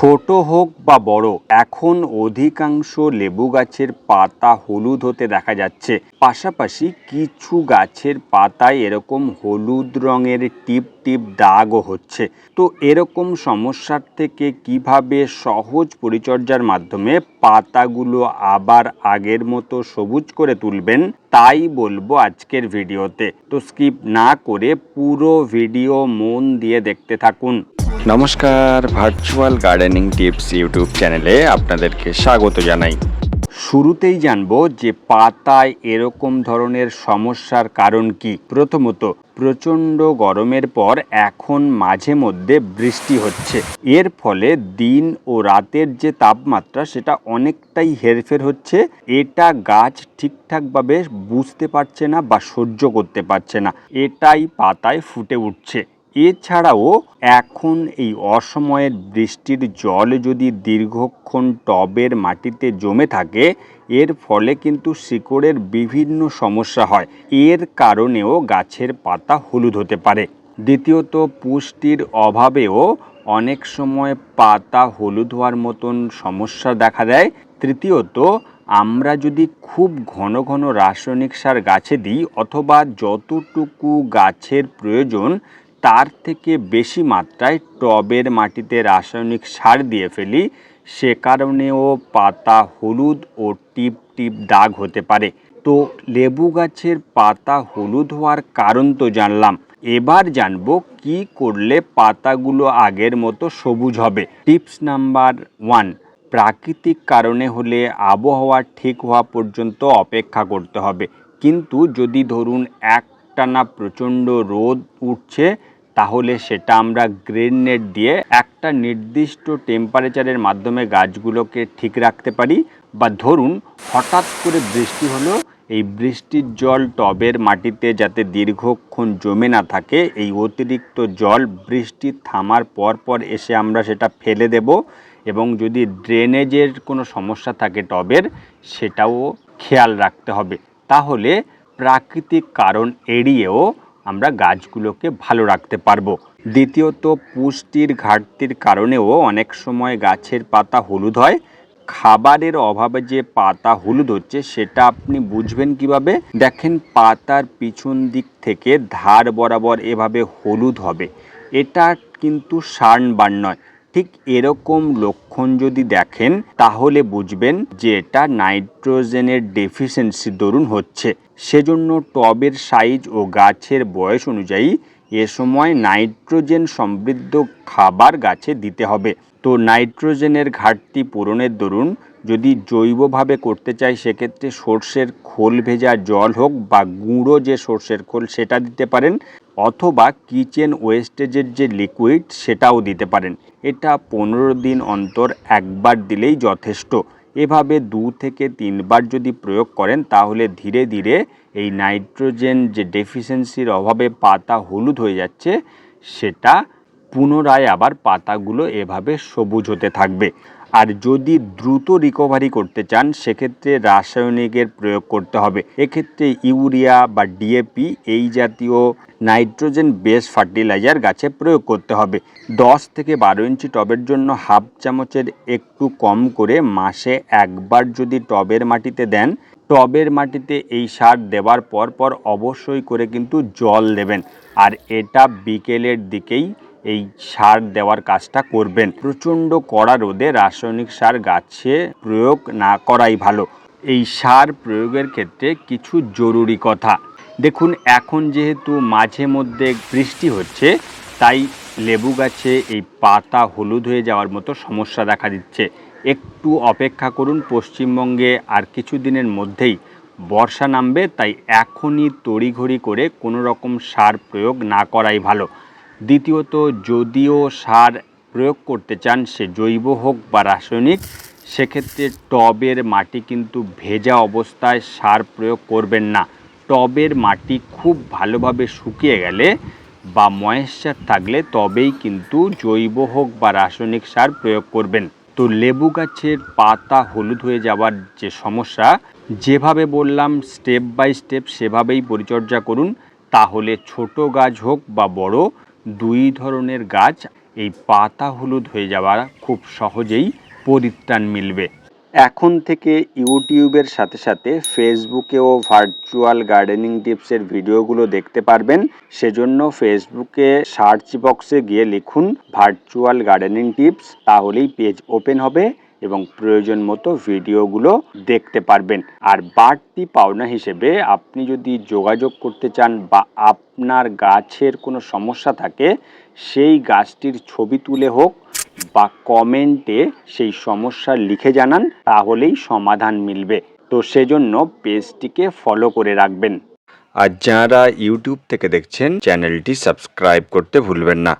ছোট হোক বা বড়, এখন অধিকাংশ লেবু গাছের পাতা হলুদ হতে দেখা যাচ্ছে। পাশাপাশি কিছু গাছের পাতায় এরকম হলুদ রঙের টিপ টিপ দাগও হচ্ছে। তো এরকম সমস্যার থেকে কীভাবে সহজ পরিচর্যার মাধ্যমে পাতাগুলো আবার আগের মতো সবুজ করে তুলবেন, তাই বলব আজকের ভিডিওতে। তো স্কিপ না করে পুরো ভিডিও মন দিয়ে দেখতে থাকুন। নমস্কার ভার্চুয়াল গার্ডেনিং টিপস ইউটিউব চ্যানেলে আপনাদেরকে স্বাগত জানাই। শুরুতেই জানব যে পাতায় এরকম ধরনের সমস্যার কারণ কি। প্রথমত, প্রচণ্ড গরমের পর এখন মাঝে মধ্যে বৃষ্টি হচ্ছে। এর ফলে দিন ও রাতের যে তাপমাত্রা, সেটা অনেকটাই হেরফের হচ্ছে। এটা গাছ ঠিকঠাকভাবে বুঝতে পারছে না বা সহ্য করতে পারছে না। এটাই পাতায় ফুটে উঠছে। এছাড়াও এখন এই অসময়ের বৃষ্টির জল যদি দীর্ঘক্ষণ টবের মাটিতে জমে থাকে, এর ফলে কিন্তু শিকড়ের বিভিন্ন সমস্যা হয়। এর কারণেও গাছের পাতা হলুদ হতে পারে। দ্বিতীয়ত, পুষ্টির অভাবেও অনেক সময় পাতা হলুদ হওয়ার মতন সমস্যা দেখা দেয়। তৃতীয়ত, আমরা যদি খুব ঘন ঘন রাসায়নিক সার গাছে দিই অথবা যতটুকু গাছের প্রয়োজন তার থেকে বেশি মাত্রায় টবের মাটিতে রাসায়নিক সার দিয়ে ফেলি, সে কারণেও পাতা হলুদ ও টিপ টিপ দাগ হতে পারে। তো লেবু গাছের পাতা হলুদ হওয়ার কারণ তো জানলাম। এবার জানব কি করলে পাতাগুলো আগের মতো সবুজ হবে। টিপস নাম্বার ওয়ান, প্রাকৃতিক কারণে হলে আবহাওয়া ঠিক হওয়া পর্যন্ত অপেক্ষা করতে হবে। কিন্তু যদি ধরুন একটানা প্রচণ্ড রোদ উঠছে তাহলে সেটা আমরা গ্রেন নেট দিয়ে একটা নির্দিষ্ট টেম্পারেচারের মাধ্যমে গাছগুলোকে ঠিক রাখতে পারি। বা ধরুন, হঠাৎ করে বৃষ্টি হলো, এই বৃষ্টির জল টবের মাটিতে যাতে দীর্ঘক্ষণ জমে না থাকে, এই অতিরিক্ত জল বৃষ্টি থামার পর পর এসে আমরা সেটা ফেলে দেব এবং যদি ড্রেনেজের কোনো সমস্যা থাকে টবের, সেটাও খেয়াল রাখতে হবে। তাহলে প্রাকৃতিক কারণ এড়িয়েও আমরা গাছগুলোকে ভালো রাখতে পারব। দ্বিতীয়ত, পুষ্টির ঘাটতির কারণেও অনেক সময় গাছের পাতা হলুদ হয়। খাবারের অভাবে যে পাতা হলুদ হচ্ছে, সেটা আপনি বুঝবেন কীভাবে? দেখেন, পাতার পিছন দিক থেকে ধার বরাবর এভাবে হলুদ হবে। এটা কিন্তু সার্ন বার নয়। ঠিক এরকম লক্ষণ যদি দেখেন, তাহলে বুঝবেন যে এটা নাইট্রোজেনের ডেফিসিয়েন্সি দরুন হচ্ছে। সেজন্য টবের সাইজ ও গাছের বয়স অনুযায়ী এ সময় নাইট্রোজেন সমৃদ্ধ খাবার গাছে দিতে হবে। তো নাইট্রোজেনের ঘাটতি পূরণের দরুন যদি জৈবভাবে করতে চাই, সেক্ষেত্রে সর্ষের খোল ভেজা জল হোক বা গুঁড়ো যে সর্ষের খোল, সেটা দিতে পারেন। অথবা কিচেন ওয়েস্টেজের যে লিকুইড সেটাও দিতে পারেন। এটা পনেরো দিন অন্তর একবার দিলেই যথেষ্ট। এভাবে দু থেকে তিনবার যদি প্রয়োগ করেন, তাহলে ধীরে ধীরে এই নাইট্রোজেন যে ডেফিসিয়েন্সির অভাবে পাতা হলুদ হয়ে যাচ্ছে, সেটা পুনরায় আবার পাতাগুলো এভাবে সবুজ হতে থাকবে। আর যদি দ্রুত রিকভারি করতে চান, সেক্ষেত্রে রাসায়নিকের প্রয়োগ করতে হবে। এক্ষেত্রে ইউরিয়া বা ডিএপি এই জাতীয় নাইট্রোজেন বেস ফার্টিলাইজার গাছে প্রয়োগ করতে হবে। দশ থেকে বারো ইঞ্চি টবের জন্য হাফ চামচের একটু কম করে মাসে একবার যদি টবের মাটিতে দেন, টবের মাটিতে এই সার দেওয়ার পর পর অবশ্যই করে কিন্তু জল দেবেন। আর এটা বিকেলের দিকেই এই সার দেওয়ার কাজটা করবেন। প্রচণ্ড কড়া রোদে রাসায়নিক সার গাছে প্রয়োগ না করাই ভালো। এই সার প্রয়োগের ক্ষেত্রে কিছু জরুরি কথা। দেখুন, এখন যেহেতু মাঝে মধ্যে বৃষ্টি হচ্ছে, তাই লেবু গাছে এই পাতা হলুদ হয়ে যাওয়ার মতো সমস্যা দেখা দিচ্ছে। একটু অপেক্ষা করুন, পশ্চিমবঙ্গে আর কিছু দিনের মধ্যেই বর্ষা নামবে, তাই এখনই তড়িঘড়ি করে কোনো রকম সার প্রয়োগ না করাই ভালো। দ্বিতীয়ত, যদিও সার প্রয়োগ করতে চান, সে জৈব হোক বা রাসায়নিক, সেক্ষেত্রে টবের মাটি কিন্তু ভেজা অবস্থায় সার প্রয়োগ করবেন না। টবের মাটি খুব ভালোভাবে শুকিয়ে গেলে বা ময়েশ্চার থাকলে তবেই কিন্তু জৈব হোক বা রাসায়নিক সার প্রয়োগ করবেন। তো লেবু গাছের পাতা হলুদ হয়ে যাওয়ার যে সমস্যা, যেভাবে বললাম স্টেপ বাই স্টেপ সেভাবেই পরিচর্যা করুন। তাহলে ছোট গাছ হোক বা বড় দুই ধরনের গাছ এই পাতা হলুদ হয়ে যাওয়া খুব সহজেই পরিত্রাণ মিলবে। এখন থেকে ইউটিউবের সাথে সাথে ফেসবুকেও ভার্চুয়াল গার্ডেনিং টিপসের ভিডিওগুলো দেখতে পারবেন। সেজন্য ফেসবুকে সার্চ বক্সে গিয়ে লিখুন ভার্চুয়াল গার্ডেনিং টিপস তাহলেই পেজ ওপেন হবে। এবং প্রয়োজন মতো ভিডিওগুলো দেখতে পারবেন। আর বাড়তি পাওনা হিসেবে আপনি যদি যোগাযোগ করতে চান বা আপনার গাছের কোনো সমস্যা থাকে, সেই গাছটির ছবি তুলে হোক বা কমেন্টে সেই সমস্যা লিখে জানান, তাহলেই সমাধান মিলবে। তো সেজন্য পেজটিকে ফলো করে রাখবেন। আর যারা ইউটিউব থেকে দেখছেন, চ্যানেলটি সাবস্ক্রাইব করতে ভুলবেন না।